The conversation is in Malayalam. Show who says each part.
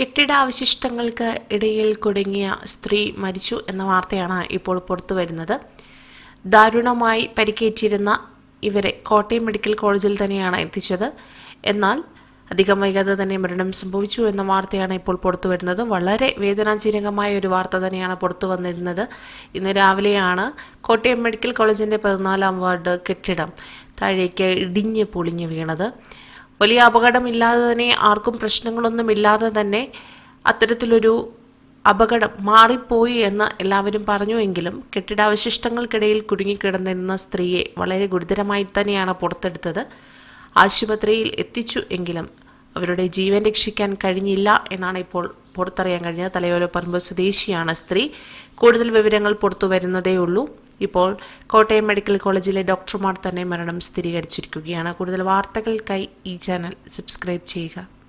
Speaker 1: കെട്ടിടാവശിഷ്ടങ്ങൾക്ക് ഇടയിൽ കുടുങ്ങിയ സ്ത്രീ മരിച്ചു എന്ന വാർത്തയാണ് ഇപ്പോൾ പുറത്തു വരുന്നത്. ദാരുണമായി പരിക്കേറ്റിരുന്ന ഇവരെ കോട്ടയം മെഡിക്കൽ കോളേജിൽ തന്നെയാണ് എത്തിച്ചത്. എന്നാൽ അധികം വൈകാതെ തന്നെ മരണം സംഭവിച്ചു എന്ന വാർത്തയാണ് ഇപ്പോൾ പുറത്തു വരുന്നത്. വളരെ വേദനാജനകമായ ഒരു വാർത്ത തന്നെയാണ് പുറത്തു വന്നിരുന്നത്. ഇന്ന് രാവിലെയാണ് കോട്ടയം മെഡിക്കൽ കോളേജിന്റെ പതിനാലാം വാർഡ് കെട്ടിടം താഴേക്ക് ഇടിഞ്ഞ് പൊളിഞ്ഞു വീണത്. വലിയ അപകടമില്ലാതെ തന്നെ ആർക്കും പ്രശ്നങ്ങളൊന്നുമില്ലാതെ തന്നെ അത്തരത്തിലൊരു അപകടം മാറിപ്പോയി എന്ന് എല്ലാവരും പറഞ്ഞുവെങ്കിലും കെട്ടിടാവശിഷ്ടങ്ങൾക്കിടയിൽ കുടുങ്ങിക്കിടന്നിരുന്ന സ്ത്രീയെ വളരെ ഗുരുതരമായി തന്നെയാണ് പുറത്തെടുത്തത്. ആശുപത്രിയിൽ എത്തിച്ചു എങ്കിലും അവരുടെ ജീവൻ രക്ഷിക്കാൻ കഴിഞ്ഞില്ല എന്നാണ് ഇപ്പോൾ പുറത്തറിയാൻ കഴിഞ്ഞത്. തലയോലപ്പറമ്പ് സ്വദേശിയാണ് സ്ത്രീ. കൂടുതൽ വിവരങ്ങൾ പുറത്തു വരുന്നതേ ഉള്ളൂ ഇപ്പോൾ കോട്ടയം മെഡിക്കൽ കോളേജിലെ ഡോക്ടർമാർ തന്നെ മരണം സ്ഥിരീകരിച്ചിരിക്കുകയാണ്. കൂടുതൽ വാർത്തകൾക്കായി ഈ ചാനൽ സബ്സ്ക്രൈബ് ചെയ്യുക.